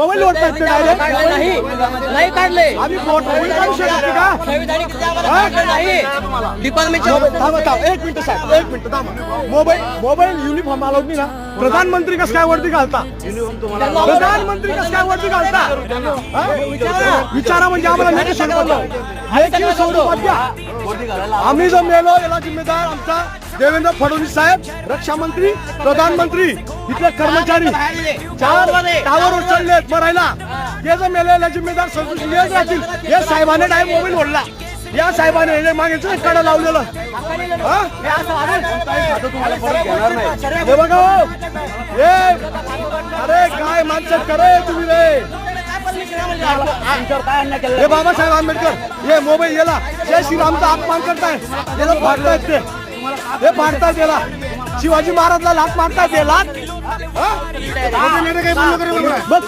Mobile काढले. नाही. नाही काढले. आम्ही मोठ- मोबाईल काढू शकत नाही का? डिपार्टमेंटच्या एक मिनिट साहेब एक मिनिट थांबा. मोबाईल मोबाईल युनिफॉर्म अलाउड नाही ना? प्रधानमंत्री कसं काय वरती घालता? प्रधानमंत्री कसं काय वरती घालता? विचारा. म्हणजे आम्हाला नाही द्या आम्ही जो मेलो याला जिम्मेदार आमचा देवेंद्र फडणवीस साहेब रक्षा मंत्री प्रधानमंत्री. इथले कर्मचारी चार टावर उचललेत मरायला. हे. जो मेलो याला जिम्मेदार संतोष राहतील हे साहेबाने डाय मोबाईल ओढला. या साहेबाने हे मागे कडा लावलेलं. हा? हे बघा हो. हे अरे काय माणसं करे तुम्ही रे. हे बाबासाहेब आंबेडकर हे मोबाईल याला. जय श्रीरामचा अपमान करताय. याला फाडतायत ते. हे फाडतायत याला. शिवाजी महाराजला लात मारतायत हे? लात? बघ